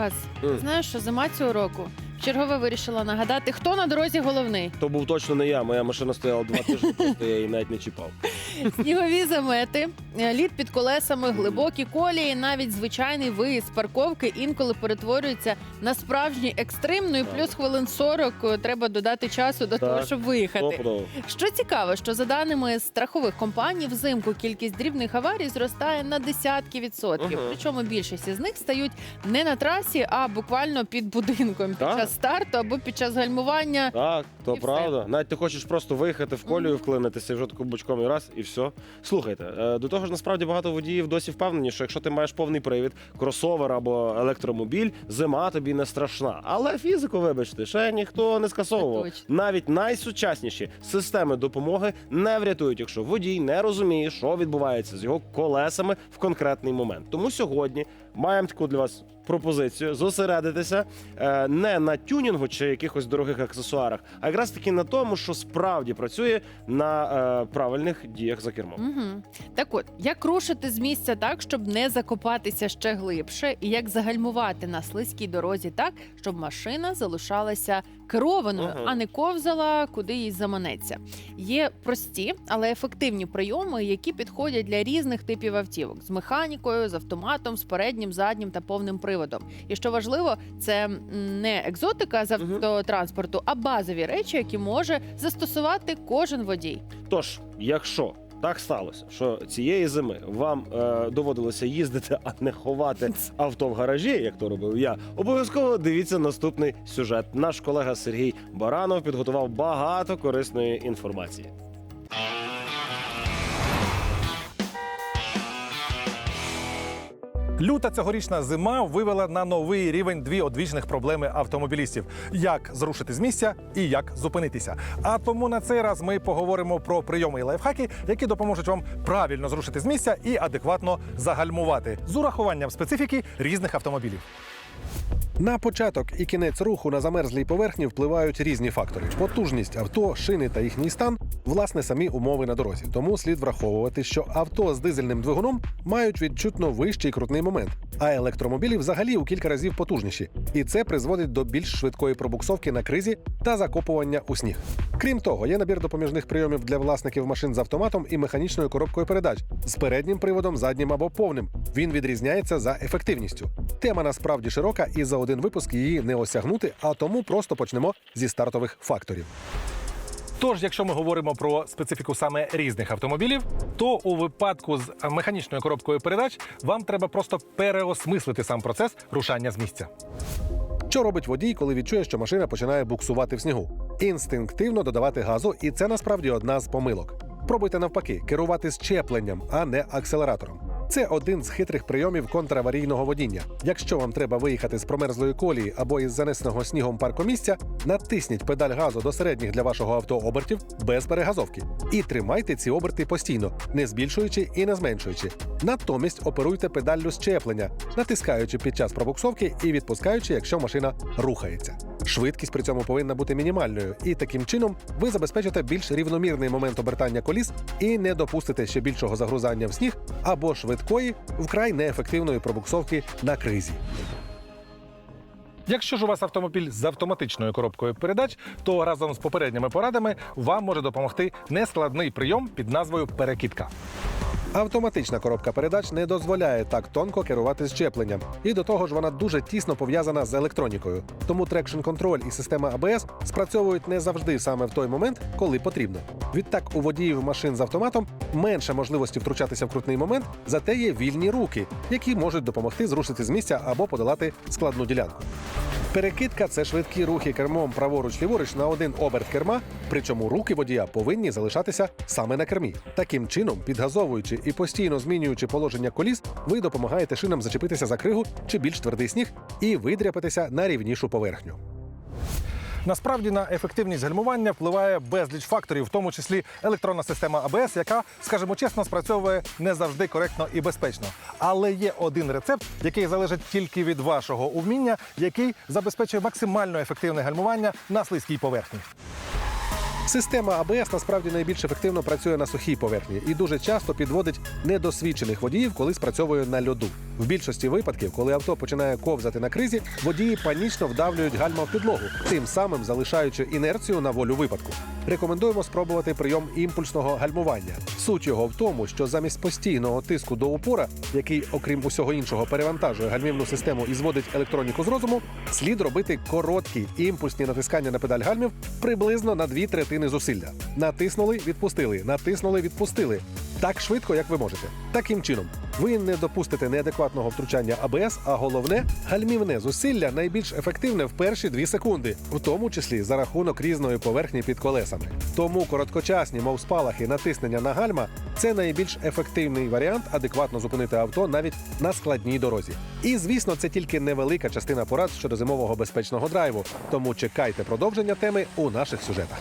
Хас, Мгм. знаєш, що зима цього року чергове вирішила нагадати, хто на дорозі головний. То був точно не я. Моя машина стояла два тижні, просто я її навіть не чіпав. Снігові замети, лід під колесами, глибокі колії, навіть звичайний виїзд з парковки інколи перетворюється на справжній екстрим. Ну і плюс хвилин 40 е, треба додати часу до того, щоб виїхати. Що цікаво, що за даними страхових компаній, взимку кількість дрібних аварій зростає на десятки відсотків. Ага. Причому більшість із них стають не на трасі, а буквально під будинком під Так. час старту або під час гальмування. Так, то І все. правда. Навіть ти хочеш просто виїхати в колію, вклинитися і вже таку бочком і раз, і все. Слухайте, е, до того ж, насправді багато водіїв досі впевнені, що якщо ти маєш повний привід, кросовер або електромобіль, зима тобі не страшна. Але фізику, вибачте, ще ніхто не скасовував. Навіть найсучасніші системи допомоги не врятують, якщо водій не розуміє, що відбувається з його колесами в конкретний момент. Тому сьогодні маємо таку для вас пропозицію зосередитися е, не на тюнінгу чи якихось дорогих аксесуарах, а якраз таки на тому, що справді працює на е, правильних діях за кермом. Угу. Так от, як рушити з місця так, щоб не закопатися ще глибше, і як загальмувати на слизькій дорозі так, щоб машина залишалася керованою, Ага. а не ковзала, куди їй заманеться. Є прості, але ефективні прийоми, які підходять для різних типів автівок з механікою, з автоматом, з переднім, заднім та повним приводом. І що важливо, це не екзотика з автотранспорту, а базові речі, які може застосувати кожен водій. Тож, якщо так сталося, що цієї зими вам е, доводилося їздити, а не ховати авто в гаражі, як то робив я, обов'язково дивіться наступний сюжет. Наш колега Сергій Баранов підготував багато корисної інформації. Люта цьогорічна зима вивела на новий рівень дві одвічних проблеми автомобілістів: як зрушити з місця і як зупинитися. А тому на цей раз ми поговоримо про прийоми і лайфхаки, які допоможуть вам правильно зрушити з місця і адекватно загальмувати з урахуванням специфіки різних автомобілів. На початок і кінець руху на замерзлій поверхні впливають різні фактори: потужність авто, шини та їхній стан, власне, самі умови на дорозі. Тому слід враховувати, що авто з дизельним двигуном мають відчутно вищий крутний момент, а електромобілі взагалі у кілька разів потужніші. І це призводить до більш швидкої пробуксовки на кризі та закопування у сніг. Крім того, є набір допоміжних прийомів для власників машин з автоматом і механічною коробкою передач з переднім приводом, заднім або повним. Він відрізняється за ефективністю. Тема насправді широка, і за один випуск її не осягнути, а тому просто почнемо зі стартових факторів. Тож, якщо ми говоримо про специфіку саме різних автомобілів, то у випадку з механічною коробкою передач вам треба просто переосмислити сам процес рушання з місця. Що робить водій, коли відчує, що машина починає буксувати в снігу? Інстинктивно додавати газу, і це насправді одна з помилок. Пробуйте навпаки керувати щепленням, а не акселератором. Це один з хитрих прийомів контраварійного водіння. Якщо вам треба виїхати з промерзлої колії або із занесеного снігом паркомісця, натисніть педаль газу до середніх для вашого авто обертів без перегазовки. І тримайте ці оберти постійно, не збільшуючи і не зменшуючи. Натомість оперуйте педаллю щеплення, натискаючи під час пробуксовки і відпускаючи, якщо машина рухається. Швидкість при цьому повинна бути мінімальною, і таким чином ви забезпечите більш рівномірний момент обертання коліс і не допустите ще більшого загрузання в сніг або швидкої, вкрай неефективної пробуксовки на кризі. Якщо ж у вас автомобіль з автоматичною коробкою передач, то разом з попередніми порадами вам може допомогти нескладний прийом під назвою перекидка. Автоматична коробка передач не дозволяє так тонко керувати щепленням, і до того ж вона дуже тісно пов'язана з електронікою. Тому трекшн контроль і система АБС спрацьовують не завжди саме в той момент, коли потрібно. Відтак у водіїв машин з автоматом менше можливості втручатися в крутний момент, зате є вільні руки, які можуть допомогти зрушити з місця або подолати складну ділянку. Перекидка це швидкі рухи кермом праворуч-ліворуч на один оберт керма, причому руки водія повинні залишатися саме на кермі. Таким чином, підгазовуючи і постійно змінюючи положення коліс, ви допомагаєте шинам зачепитися за кригу чи більш твердий сніг і видряпатися на рівнішу поверхню. Насправді на ефективність гальмування впливає безліч факторів, в тому числі електронна система АБС, яка, скажімо чесно, спрацьовує не завжди коректно і безпечно. Але є один рецепт, який залежить тільки від вашого уміння, який забезпечує максимально ефективне гальмування на слизькій поверхні. Система АБС насправді найбільш ефективно працює на сухій поверхні і дуже часто підводить недосвідчених водіїв, коли спрацьовує на льоду. В більшості випадків, коли авто починає ковзати на кризі, водії панічно вдавлюють гальма в підлогу, тим самим залишаючи інерцію на волю випадку. Рекомендуємо спробувати прийом імпульсного гальмування. Суть його в тому, що замість постійного тиску до упора, який, окрім усього іншого, перевантажує гальмівну систему і зводить електроніку з розуму, слід робити короткі імпульсні натискання на педаль гальмів приблизно на дві третини зусилля. Натиснули, відпустили, натиснули, відпустили. Так швидко, як ви можете. Таким чином, ви не допустите неадекватного втручання АБС, а головне гальмівне зусилля найбільш ефективне в перші дві секунди, в тому числі за рахунок різної поверхні під колесами. Тому короткочасні, мов спалахи, натиснення на гальма це найбільш ефективний варіант адекватно зупинити авто навіть на складній дорозі. І звісно, це тільки невелика частина порад щодо зимового безпечного драйву. Тому чекайте продовження теми у наших сюжетах.